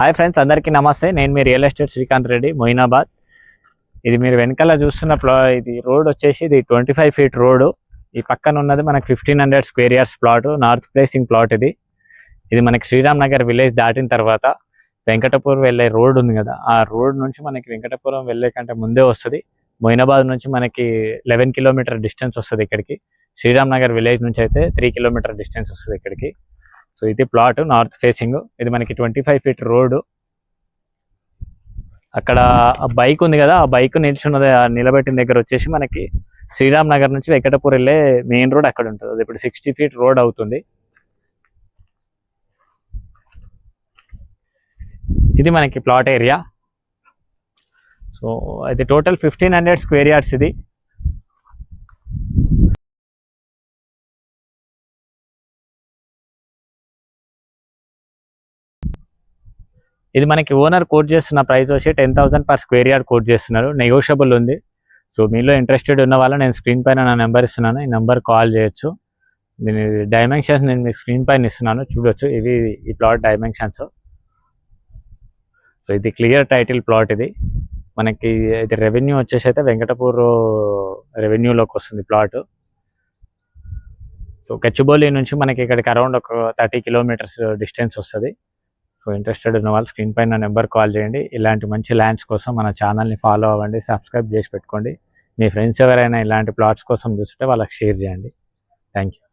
Hi friends అందరికీ నమస్తే. నేను మీ రియల్ ఎస్టేట్ శ్రీకాంత్ రెడ్డి మొయినాబాద్. ఇది మీరు వెనకాల చూస్తున్న ప్లా ఇది రోడ్ వచ్చేసి ఇది ట్వంటీ ఫైవ్ ఫీట్ రోడ్. ఈ పక్కన ఉన్నది మనకి fifteen hundred square yards plot north facing plot ఇది. ఇది మనకి శ్రీరామ్ నగర్ విలేజ్ దాటిన తర్వాత వెంకటపూర్ వెళ్ళే రోడ్ ఉంది కదా. ఆ రోడ్ నుంచి మనకి వెంకటపురం వెళ్ళే కంటే ముందే వస్తుంది. మొయినాబాద్ నుంచి మనకి లెవెన్ కిలోమీటర్ డిస్టెన్స్ వస్తుంది ఇక్కడికి. శ్రీరామ్ నగర్ విలేజ్ నుంచి అయితే త్రీ కిలోమీటర్ డిస్టెన్స్ వస్తుంది ఇక్కడికి. సో ఇది ప్లాట్ నార్త్ ఫేసింగ్ ఇది మనకి ట్వంటీ ఫైవ్ ఫీట్ రోడ్ అక్కడ ఆ బైక్ ఉంది కదా ఆ బైక్ నిల్చున్నది నిలబెట్టిన దగ్గర వచ్చేసి మనకి శ్రీరామ్ నగర్ నుంచి వెంకటపూర్ వెళ్ళే మెయిన్ రోడ్ అక్కడ ఉంటుంది. అది ఇప్పుడు సిక్స్టీ ఫీట్ రోడ్ అవుతుంది. ఇది మనకి ప్లాట్ ఏరియా సో ఇది total fifteen hundred square yards ఇది. ఇది మనకి ఓనర్ కోట్ చేస్తున్న ప్రైస్ వచ్చి ten thousand per square yard quote చేస్తున్నారు. నెగోషియబుల్ ఉంది. సో మీలో ఇంట్రెస్టెడ్ ఉన్న వాళ్ళు నేను స్క్రీన్ పైన నా నెంబర్ ఇస్తున్నాను. ఈ నెంబర్ కాల్ చేయొచ్చు. దీని డైమెన్షన్స్ నేను మీకు స్క్రీన్ పైన ఇస్తున్నాను. చూడొచ్చు. ఇవి ఈ ప్లాట్ డైమెన్షన్స్. సో ఇది క్లియర్ టైటిల్ ప్లాట్ ఇది. మనకి ఇది రెవెన్యూ వచ్చేసి అయితే వెంకటపూర్ రెవెన్యూలోకి వస్తుంది ప్లాట్. సో కచ్చుబౌలి నుంచి మనకి ఇక్కడికి అరౌండ్ ఒక థర్టీ కిలోమీటర్స్ డిస్టెన్స్ వస్తుంది. సో ఇంట్రెస్టెడ్ ఉన్న వాళ్ళు స్క్రీన్ పైన నెంబర్ కాల్ చేయండి. ఇలాంటి మంచి ల్యాండ్స్ కోసం మన ఛానల్ని ఫాలో అవ్వండి. సబ్స్క్రైబ్ చేసి పెట్టుకోండి. మీ ఫ్రెండ్స్ ఎవరైనా ఇలాంటి ప్లాట్స్ కోసం చూస్తుంటే వాళ్ళకి షేర్ చేయండి. Thank you